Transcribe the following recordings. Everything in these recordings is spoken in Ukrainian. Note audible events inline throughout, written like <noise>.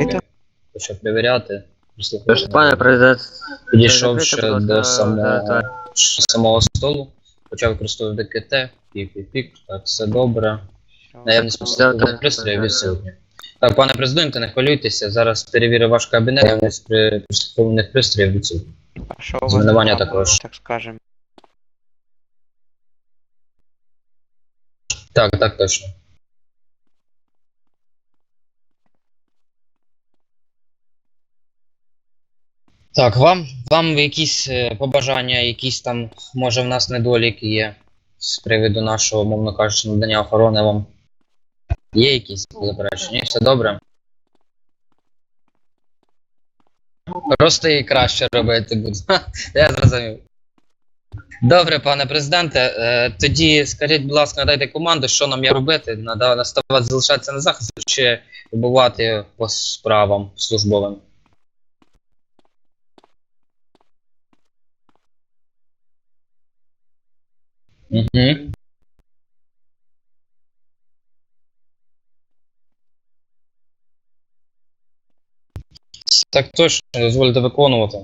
закрито? почав перевіряти. Пане президент, закрийте, будь до самого, самого столу, почав використовувати КТ, пік-пік-пік, так, все добре. Наявність підставних пристроїв відсутня. Так, пане президенте, не хвилюйтеся, зараз перевірю ваш кабінет, наявність при пристосованих пристроїв відсутня. Змінування також. Так скажем. Так, так, точно. Так, вам, вам якісь е, побажання, якісь там, може, в нас недоліки є з приводу нашого, мовно кажучи, надання охорони вам. Є якісь заперечення? Все добре? Просто і краще робити буду. <laughs> Я зрозумів. Добре, пане президенте. Е, тоді скажіть, будь ласка, надайте команду, що нам є робити? Надо наставати залишатися на захист чи вибувати по справам службовим? Угу. Так точно, дозвольте виконувати.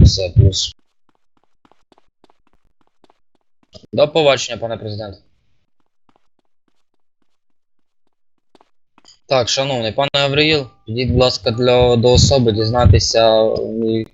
Все, плюс. До побачення, пане президент. Так, шановний пане Гавриїл, підіть, будь ласка, для, до особи дізнатися, е,